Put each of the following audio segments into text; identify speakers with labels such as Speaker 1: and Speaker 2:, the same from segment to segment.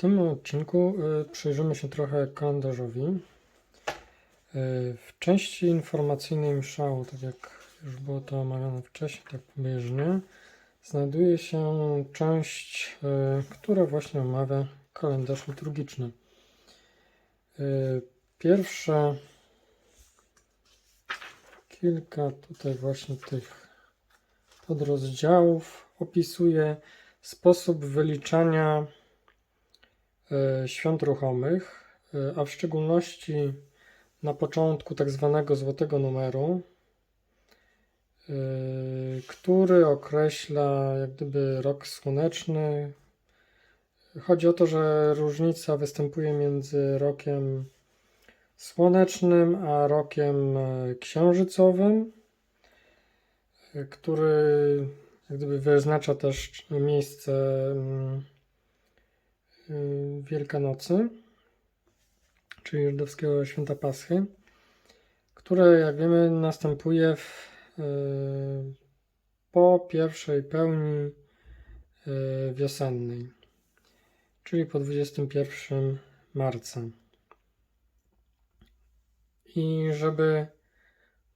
Speaker 1: tym odcinku y, przyjrzymy się trochę kalendarzowi. Y, W części informacyjnej mszału, tak jak już było to omawiane wcześniej, tak pobieżnie, znajduje się część, y, która właśnie omawia kalendarz liturgiczny. Pierwsze kilka tutaj właśnie tych podrozdziałów opisuje sposób wyliczania świąt ruchomych, e, a w szczególności na początku tak zwanego złotego numeru, e, który określa jak gdyby rok słoneczny. Chodzi o to, że różnica występuje między rokiem słonecznym a rokiem e, księżycowym, e, który jak gdyby wyznacza też miejsce mm, Wielkanocy, czyli żydowskiego święta Paschy, które, jak wiemy, następuje w, y, po pierwszej pełni y, wiosennej, czyli po 21 marca. I żeby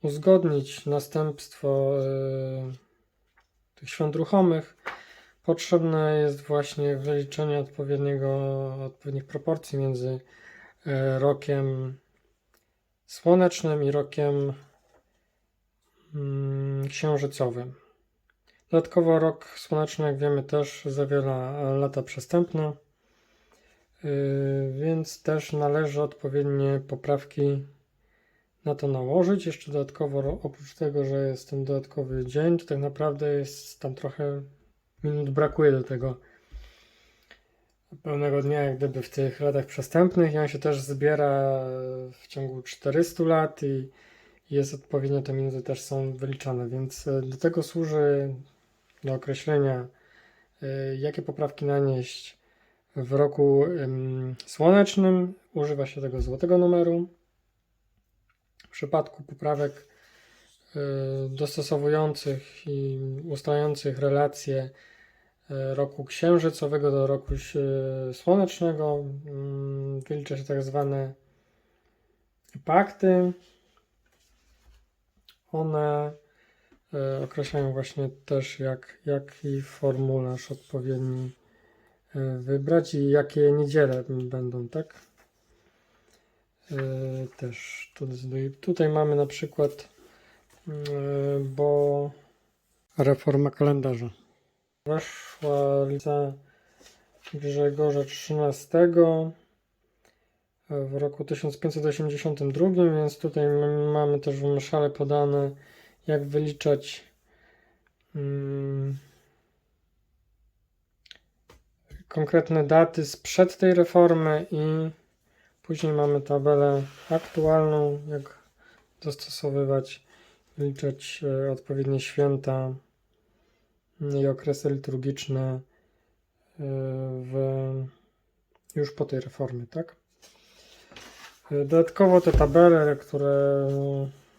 Speaker 1: uzgodnić następstwo y, tych świąt ruchomych, potrzebne jest właśnie wyliczenie odpowiedniego, odpowiednich proporcji między e, rokiem słonecznym i rokiem mm, księżycowym. Dodatkowo rok słoneczny, jak wiemy, też zawiera lata przestępne, więc też należy odpowiednie poprawki na to nałożyć. Jeszcze dodatkowo, oprócz tego, że jest ten dodatkowy dzień, to tak naprawdę jest tam trochę minut brakuje do tego pełnego dnia, jak gdyby w tych latach przestępnych. I on się też zbiera w ciągu 400 lat i jest odpowiednio te minuty też są wyliczane, więc e, do tego służy do określenia, e, jakie poprawki nanieść w roku słonecznym. Używa się tego złotego numeru. W przypadku poprawek e, dostosowujących i ustalających relacje roku księżycowego do roku ś- słonecznego mm, wylicza się tak zwane pakty. One e, określają właśnie też jak, jaki formularz odpowiedni e, wybrać i jakie niedziele będą, tak? E, Też to decyduje. Tutaj mamy na przykład, mm, e, bo reforma kalendarza. Weszła lica Grzegorza XIII w roku 1582, więc tutaj mamy też w mszale podane, jak wyliczać mm, konkretne daty sprzed tej reformy i później mamy tabelę aktualną, jak dostosowywać, wyliczać e, odpowiednie święta i okresy liturgiczne e, w, już po tej reformie, tak? E, Dodatkowo te tabele, które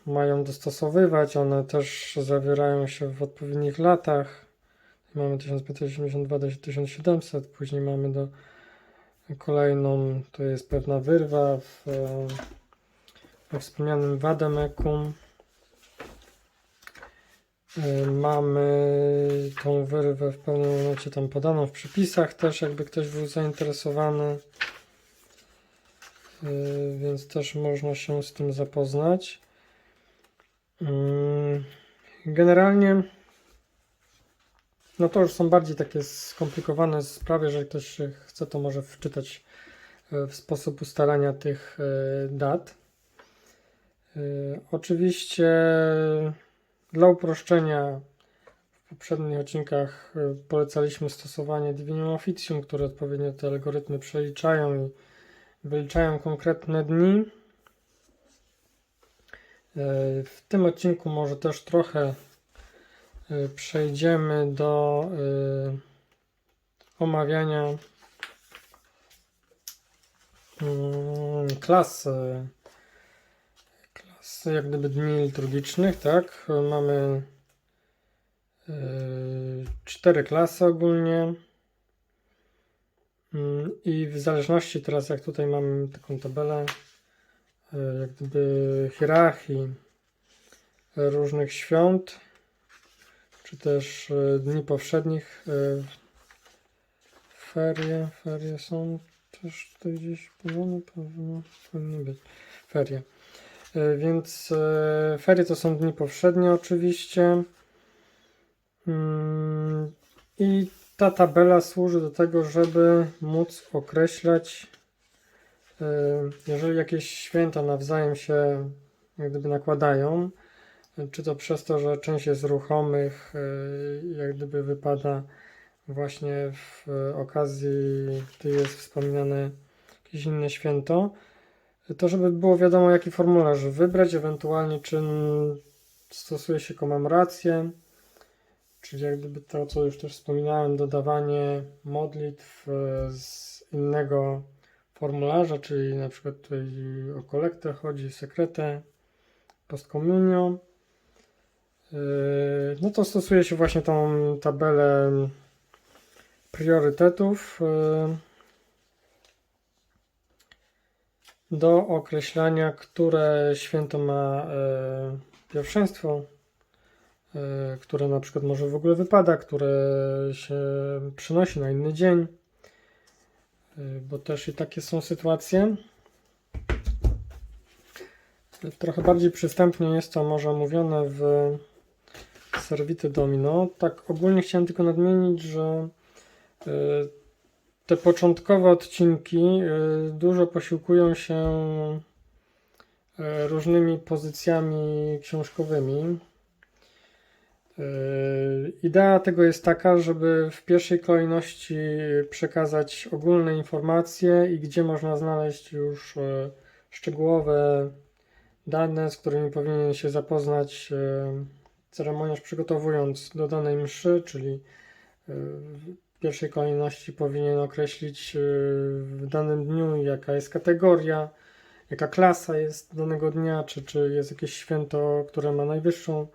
Speaker 1: mają dostosowywać, one też zawierają się w odpowiednich latach. Mamy 1582 do 1700, później mamy do kolejną, to jest pewna wyrwa w, e, we wspomnianym Wademekum. E, Mamy tą wyrwę w pewnym momencie tam podaną w przypisach też, jakby ktoś był zainteresowany. Yy, więc też można się z tym zapoznać. Yy, Generalnie, no to już są bardziej takie skomplikowane sprawy. Jeżeli ktoś chce, to może wczytać w sposób ustalania tych dat. Oczywiście, dla uproszczenia, w poprzednich odcinkach yy, polecaliśmy stosowanie Divinium Officium, które odpowiednio te algorytmy przeliczają i wyliczają konkretne dni. E, W tym odcinku może też trochę e, przejdziemy do omawiania mm, klas, jak gdyby dni liturgicznych, tak? Mamy e, cztery klasy ogólnie. Mm, I w zależności teraz, jak tutaj mam taką tabelę, e, jak gdyby hierarchii e, różnych świąt, czy też dni powszednich, ferie, ferie są też tutaj gdzieś podane, pewno powinny być, ferie. E, Więc e, ferie to są dni powszednie oczywiście. Mm, I ta tabela służy do tego, żeby móc określać, e, jeżeli jakieś święta nawzajem się jak gdyby nakładają, czy to przez to, że część jest ruchomych, jak gdyby wypada właśnie w okazji, gdy jest wspominane jakieś inne święto, to żeby było wiadomo, jaki formularz wybrać, ewentualnie czy stosuje się komemorację, czyli jak gdyby to, co już też wspominałem, dodawanie modlitw e, z innego formularza, czyli na przykład tutaj o kolektę chodzi, sekretę, postkomunio. Yy, No to stosuje się właśnie tą tabelę priorytetów yy, do określania, które święto ma yy, pierwszeństwo, yy, które na przykład może w ogóle wypada, które się przynosi na inny dzień, yy, bo też i takie są sytuacje. Trochę bardziej przystępnie jest to może omówione w Servity Domino. Tak ogólnie chciałem tylko nadmienić, że te początkowe odcinki y, dużo posiłkują się y, różnymi pozycjami książkowymi. Y, Idea tego jest taka, żeby w pierwszej kolejności przekazać ogólne informacje i gdzie można znaleźć już szczegółowe dane, z którymi powinien się zapoznać ceremoniarz przygotowując do danej mszy, czyli w pierwszej kolejności powinien określić y, w danym dniu, jaka jest kategoria, jaka klasa jest danego dnia, czy, czy jest jakieś święto, które ma najwyższą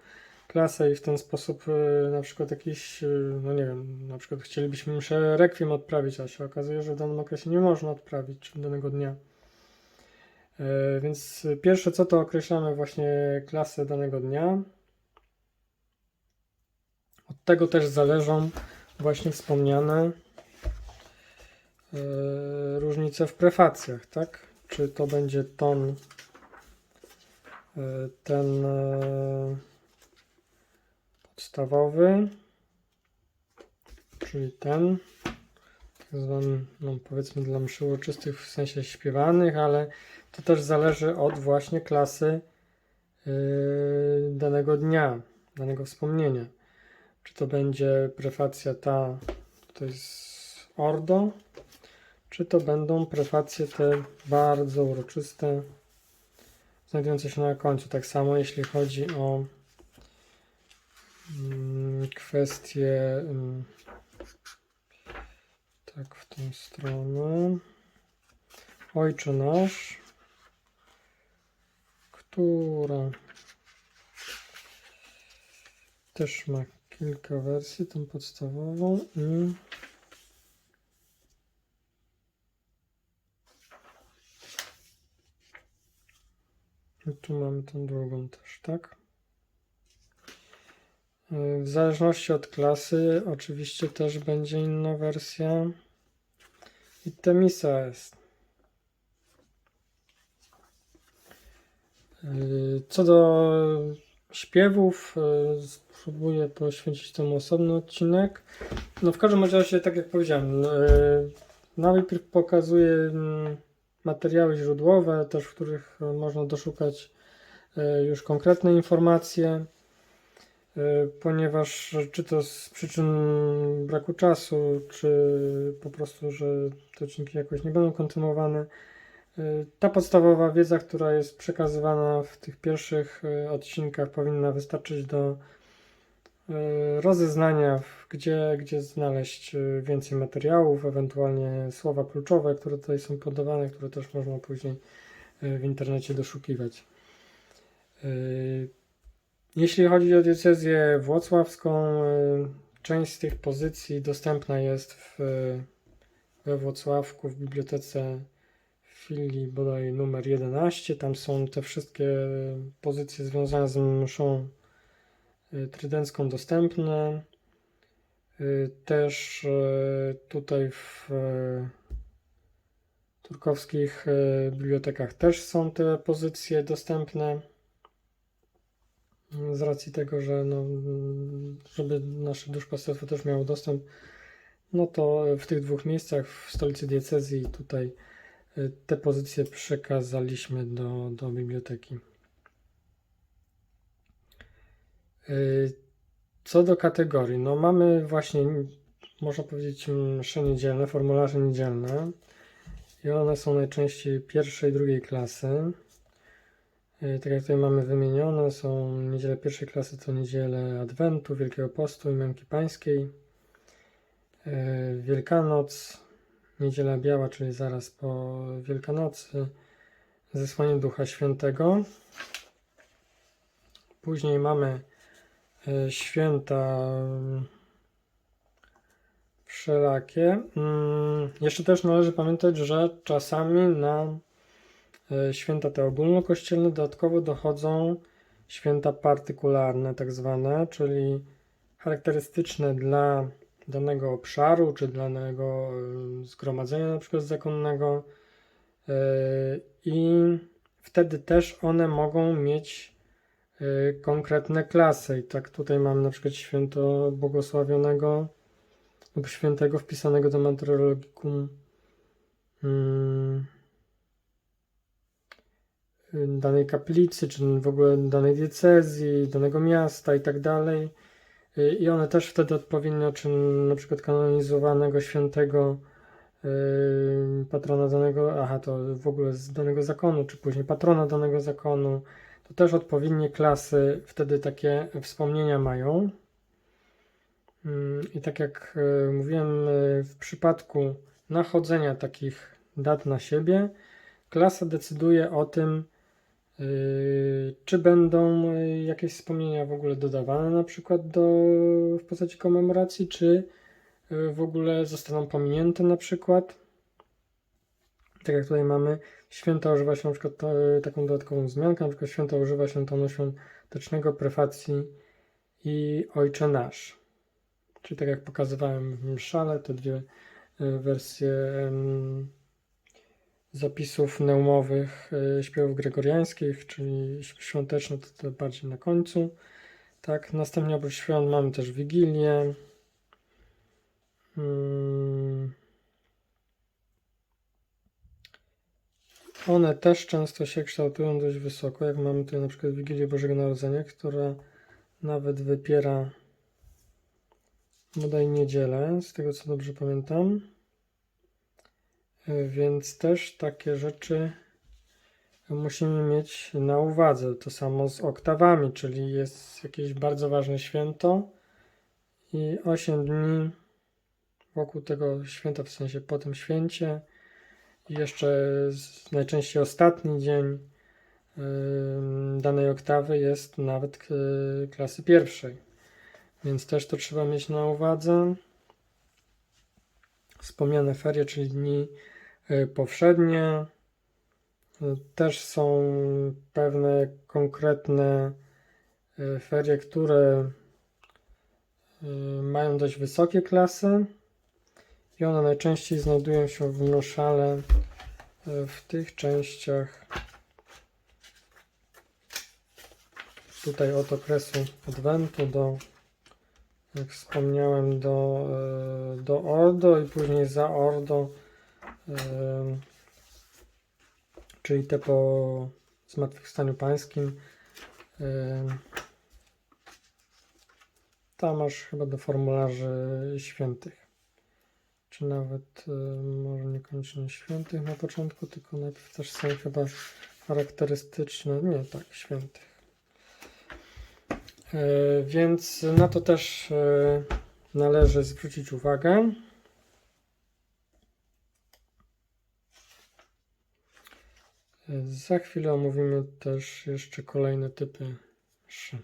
Speaker 1: klasę i w ten sposób y, na przykład jakiś, y, no nie wiem, na przykład chcielibyśmy mszę rekwiem odprawić, a się okazuje, że w danym okresie nie można odprawić, danego dnia. E, Więc pierwsze co to określamy właśnie klasę danego dnia. Od tego też zależą właśnie wspomniane e, różnice w prefacjach, tak? Czy to będzie ton e, ten e, podstawowy, czyli ten, tak zwany, no powiedzmy dla mszy uroczystych w sensie śpiewanych, ale to też zależy od właśnie klasy danego dnia, danego wspomnienia. Czy to będzie prefacja ta tutaj z Ordo, czy to będą prefacje te bardzo uroczyste, znajdujące się na końcu. Tak samo jeśli chodzi o mm, kwestie mm, tak w tą stronę. Ojcze nasz, która też ma kilka wersji, tą podstawową i i tu mamy tą drugą też, tak? W zależności od klasy oczywiście też będzie inna wersja i Temisa jest. Yy, Co do śpiewów, yy, spróbuję poświęcić temu osobny odcinek. No w każdym razie, tak jak powiedziałem, najpierw pokazuję mm, materiały źródłowe, też w których yy, można doszukać już konkretne informacje, ponieważ czy to z przyczyn braku czasu, czy po prostu, że te odcinki jakoś nie będą kontynuowane, Ta podstawowa wiedza, która jest przekazywana w tych pierwszych y, odcinkach, powinna wystarczyć do y, rozeznania, gdzie, gdzie znaleźć y, więcej materiałów, ewentualnie słowa kluczowe, które tutaj są podawane, które też można później y, w internecie doszukiwać. Y, Jeśli chodzi o diecezję włocławską, y, część z tych pozycji dostępna jest w y, we Włocławku w bibliotece filii bodaj numer 11. Tam są te wszystkie pozycje związane z mszą y, trydencką dostępne. Y, Też y, tutaj w turkowskich bibliotekach też są te pozycje dostępne. Z racji tego, że no, żeby nasze duszpasterstwo też miało dostęp, no to w tych dwóch miejscach, w stolicy diecezji tutaj te pozycje przekazaliśmy do, do biblioteki. Y, Co do kategorii, no mamy właśnie, można powiedzieć, msze niedzielne, formularze niedzielne i one są najczęściej pierwszej, drugiej klasy. Y, Tak jak tutaj mamy wymienione, są niedziele pierwszej klasy to niedziele Adwentu, Wielkiego Postu i Męki Pańskiej. Y, Wielkanoc, niedziela biała, czyli zaraz po Wielkanocy, zesłanie Ducha Świętego. Później mamy y, święta mm, wszelakie. Mm, Jeszcze też należy pamiętać, że czasami na e, święta te ogólnokościelne dodatkowo dochodzą święta partykularne, tak zwane, czyli charakterystyczne dla danego obszaru czy danego zgromadzenia, na przykład zakonnego. E, I wtedy też one mogą mieć e, konkretne klasy. I tak tutaj mamy na przykład święto błogosławionego lub świętego wpisanego do Martyrologicum mm, danej kaplicy, czy w ogóle danej diecezji, danego miasta i tak dalej. Y, I one też wtedy odpowiednio, czy na przykład kanonizowanego świętego y, patrona danego, aha, to w ogóle z danego zakonu, czy później patrona danego zakonu, to też odpowiednie klasy wtedy takie wspomnienia mają. Mm, I tak jak e, mówiłem, w przypadku nachodzenia takich dat na siebie, klasa decyduje o tym, czy będą e, jakieś wspomnienia w ogóle dodawane na przykład do, w postaci komemoracji, czy e, w ogóle zostaną pominięte na przykład. Tak jak tutaj mamy, święta używa się na przykład to, taką dodatkową wzmiankę, na przykład święta używa się tonu świątecznego, prefacji i Ojcze Nasz. Czyli tak jak pokazywałem w Mszale, te dwie wersje zapisów neumowych e, śpiewów gregoriańskich, czyli świąteczne to, to bardziej na końcu. Tak, następnie oprócz świąt mamy też Wigilię. Mm. One też często się kształtują dość wysoko, jak mamy tutaj na przykład Wigilię Bożego Narodzenia, która nawet wypiera bodaj niedzielę, z tego co dobrze pamiętam. Więc też takie rzeczy musimy mieć na uwadze. To samo z oktawami, czyli jest jakieś bardzo ważne święto i 8 dni wokół tego święta, w sensie po tym święcie i jeszcze najczęściej ostatni dzień danej oktawy jest nawet klasy pierwszej. Więc też to trzeba mieć na uwadze. Wspomniane ferie, czyli dni powszednie. Y, Też są pewne konkretne y, ferie, które mają dość wysokie klasy i one najczęściej znajdują się w noszale w tych częściach tutaj od okresu Adwentu do jak wspomniałem, do, e, do Ordo i później za Ordo, e, czyli te po Zmartwychwstaniu Pańskim. Tam chyba do formularzy świętych. Czy nawet może niekoniecznie świętych na początku, tylko najpierw też są chyba charakterystyczne. Nie, tak, świętych. E, Więc na to też e, należy zwrócić uwagę. Za chwilę omówimy też jeszcze kolejne typy mszy.